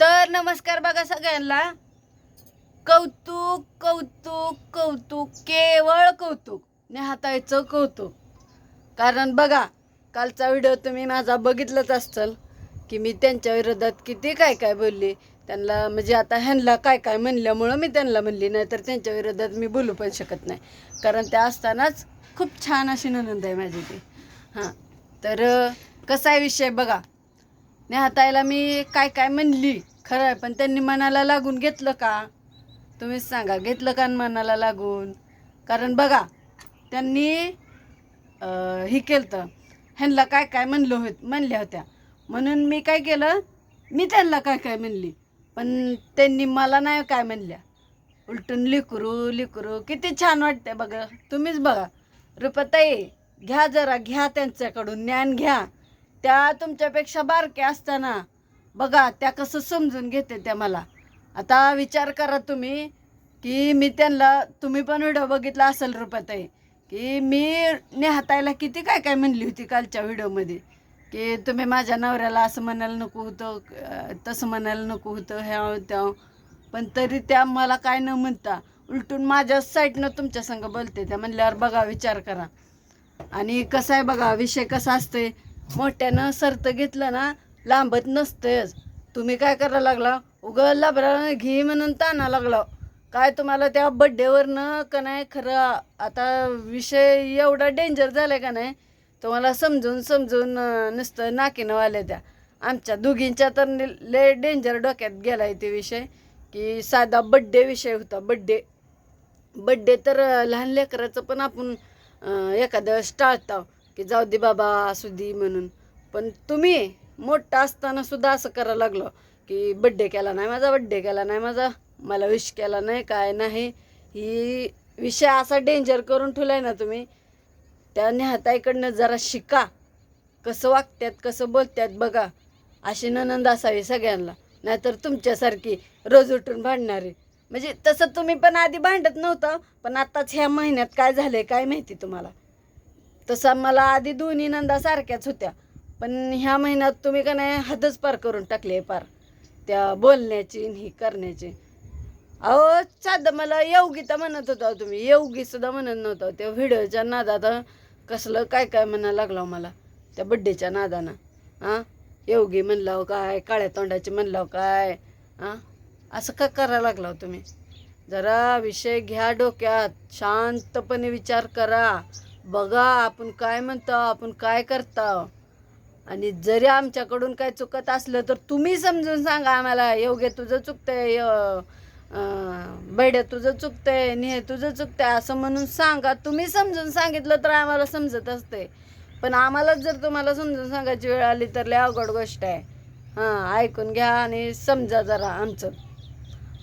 तर नमस्कार बघा सगळ्यांना. कौतुक कौतुक कौतुक केवळ कौतुक. नेहातायचं कौतुक. कारण बघा कालचा व्हिडिओ तुम्ही माझा बघितलाच असाल की मी त्यांच्या विरोधात किती काय काय बोलली. त्यांना म्हणजे आता ह्यांना काय काय म्हणल्यामुळं मी त्यांना म्हणली नाही तर त्यांच्या विरोधात मी बोलू पण शकत नाही. कारण त्या असतानाच खूप छान अशी ननंद आहे माझी ती. हां. तर कसा आहे विषय बघा. नेहाताईला मी काय काय म्हणली? खरं आहे पण त्यांनी मनाला लागून घेतलं का? तुम्हीच सांगा घेतलं का मनाला लागून? कारण बघा त्यांनी हे केलं तर ह्यांना काय काय म्हणलं होत म्हणल्या होत्या. म्हणून मी काय केलं मी त्यांना काय काय म्हणली पण त्यांनी मला नाही काय म्हणल्या. उलटून लिकरू लिकरू किती छान वाटते बघा. तुम्हीच बघा. रुपताई घ्या जरा घ्या त्यांच्याकडून ज्ञान घ्या. त्या तुमच्यापेक्षा बारक्या असताना. बघा त्या कसं समजून घेते त्या मला. आता विचार करा तुम्ही की मी त्यांना तुम्ही पण व्हिडिओ बघितला असेल रुपाताई की मी नेहातायला किती काय काय म्हणली होती कालच्या व्हिडिओमध्ये की तुम्ही माझ्या नवऱ्याला असं म्हणायला नको होतं तसं म्हणायला नको होतं ह्या त्या पण तरी त्या मला काय न म्हणता उलटून माझ्या साईडनं तुमच्या संग बोलते त्या म्हणल्यावर बघा विचार करा. आणि कसं आहे बघा विषय कसा असतोय? मोठ्यानं सरत घेतलं ना लांबत नसतंच तुम्ही काय करायला लागला? उगं लाभरा घे म्हणून ताना लागला. काय तुम्हाला त्या बड्डेवरनं का नाही खरं आता विषय एवढा डेंजर झालाय का नाही तुम्हाला समजून समजून नुसतं नाकीनं वाल्या त्या आमच्या दोघींच्या तर लय डेंजर डोक्यात गेलाय ते विषय की साधा बड्डे विषय होता. बड्डे बड्डे तर लहान लेकराचं पण आपण एखादं एखाद्या टाळतो की जाऊ दे बाबा असू दे म्हणून. पण तुम्ही मोठा असताना सुद्धा असं करायला लागलो की बड्डे केला नाही माझा बड्डे केला नाही माझा मला विश केला नाही काय नाही. ही विषय असा डेंजर करून ठेवलाय ना तुम्ही. त्या नेहाताईकडनं जरा शिका. कसं वागतात कसं बोलतात बघा. अशी ननंद असावी सगळ्यांना. नाहीतर तुमच्यासारखी रोज उठून भांडणारी. म्हणजे तसं तुम्ही पण आधी भांडत नव्हतं पण आत्ताच ह्या महिन्यात काय झालं आहे काय माहिती तुम्हाला. तसा मला आधी दोन्ही नंदा सारख्याच होत्या. पण ह्या महिन्यात तुम्ही का नाही हदच पार करून टाकले पार. त्या बोलण्याची आणि ही करण्याची. अहो साधं मला योगिता म्हणत होता हो तुम्ही. योगी सुद्धा म्हणत नव्हता हो. त्या व्हिडिओच्या नादात कसलं काय काय म्हणायला लागलं हो मला. त्या बड्डेच्या नादानं. हां योगी म्हणलाव काय? काळ्या तोंडाची म्हणलाव काय? हां असं का करायला लागला हो तुम्ही? जरा विषय घ्या डोक्यात. शांतपणे विचार करा. बघा आपण काय म्हणतो आपण काय करतो. आणि जरी आमच्याकडून काय चुकत असलं तर तुम्ही समजून सांगा आम्हाला योग्य तुझं चुकतंय य- बैड्या तुझं चुकतंय निहे तुझं चुकतंय असं म्हणून सांगा. तुम्ही समजून सांगितलं तर आम्हाला समजत असते. पण आम्हालाच जर तुम्हाला समजून सांगायची वेळ आली तर लय अवघड गोष्ट आहे. हां ऐकून घ्या आणि समजा जरा आमचं.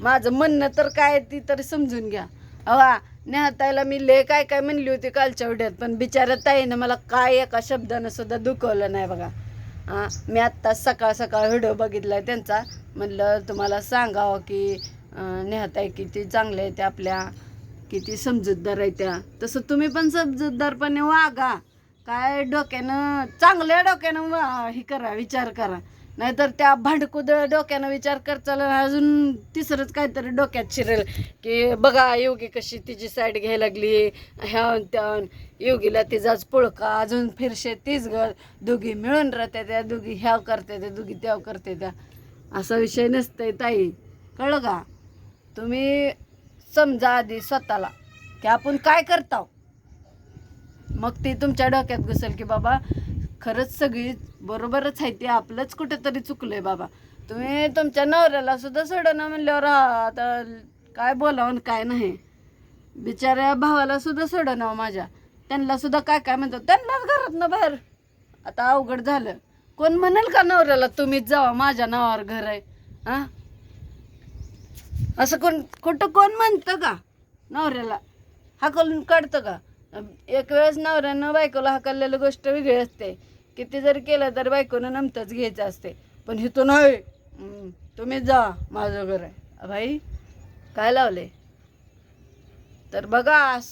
माझं म्हणणं तर काय ती तरी समजून घ्या. हवा नेहाताईला मी ले काय काय म्हणली होती कालच्या उड्यात पण बिचाऱ्या ताईनं मला काय एका शब्दानं सुद्धा दुखवलं नाही बघा. हां मी आत्ताच सकाळ सकाळ व्हिडिओ बघितला आहे त्यांचा. म्हणलं तुम्हाला सांगावं की नेहाताई किती चांगल्या आहेत त्या आपल्या किती समजूतदार आहे त्या. तसं तुम्ही पण समजूतदारपणे वागा. काय डोक्यानं चांगल्या डोक्यानं वा हे करा विचार करा. नाहीतर त्या भांडकुदळ डोक्यानं विचार करताना अजून तिसरंच काहीतरी डोक्यात शिरेल की बघा योगी कशी तिची साईड घ्यायला लागली. ह्या त्या योगीला तिचाच पुळका अजून फिरशे तीच ग दोघी मिळून राहते त्या दोघी ह्याव करते त्या दोघी त्याव करते त्या. असा विषय नसतंय ताई. कळलं का? तुम्ही समजा आधी स्वतःला की आपण काय करताव? मग ती तुमच्या डोक्यात घुसेल की बाबा खरंच सगळी बरोबरच आहे ते आपलंच कुठेतरी चुकलंय बाबा. तुम्ही तुमच्या नवऱ्याला सुद्धा सोडणं म्हणल्यावर आता काय बोलावं आणि काय नाही. बिचाऱ्या भावाला सुद्धा सोडणं हो माझ्या. त्यांना सुद्धा काय काय म्हणतात त्यांनाच घरात ना बाहेर. आता अवघड झालं. कोण म्हणाल का नवऱ्याला तुम्हीच जावा माझ्या नावावर घर आहे. हा? असं कोण कुठं कोण म्हणतं का नवऱ्याला? हाकलून काढतं का? एक वेळेस नवऱ्यानं बायकोला हाकललेली गोष्ट वेगळी असते. किती जर केलं तर बायकोनं नमतंच घ्यायचं असते. पण हिथून होय तुम्ही जा माझं घर आहे. भाई काय लावले तर बघा असं